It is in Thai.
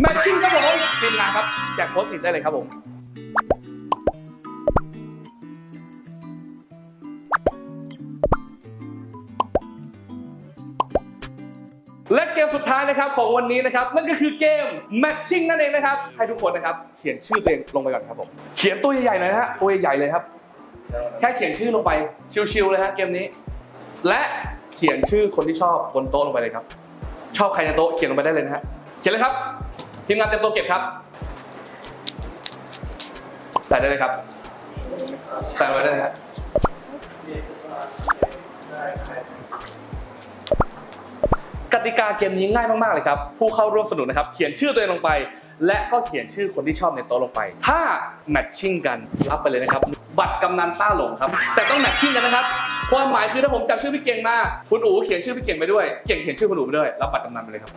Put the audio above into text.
แมทชิ่งครับผมทีมงานครับแจกโพสต์ติดได้เลยครับผมและเกมสุดท้ายนะครับของวันนี้นะครับนั่นก็คือเกม Matching นั่นเองนะครับให้ทุกคนนะครับเขียนชื่อตัวเองลงไปก่อนครับผมเขียนตัวใหญ่ๆหน่อยนะฮะตัวใหญ่ๆเลยครับ แค่เขียนชื่อลงไปชิวๆเลยฮะเกมนี้ และเขียนชื่อคนที่ชอบบนโต๊ะลงไปเลยครับ ชอบใครในโต๊ะเขียนลงไปได้เลยนะฮะเขียนเลยครับ ทีมงานเตรียมตัวเก็บครับใส่ได้เลยครับใส่ไว้ได้เลยฮะกติกาเกมนี้ง่ายมากๆเลยครับ ผู้เข้าร่วมสนุกนะครับ เขียนชื่อตัวเองลงไป และก็เขียนชื่อคนที่ชอบในโต๊ะลงไป ถ้าแมทชิ่งกันรับไปเลยนะครับ บัตรกำนันต้าหลงครับ แต่ต้องแมทชิ่งกันนะครับ ความหมายคือถ้าผมจำชื่อพี่เก่งมา คุณอู๋เขียนชื่อพี่เก่งไปด้วย เก่งเขียนชื่อคุณอู๋ไปด้วย รับบัตรกำนันไปเลยครับ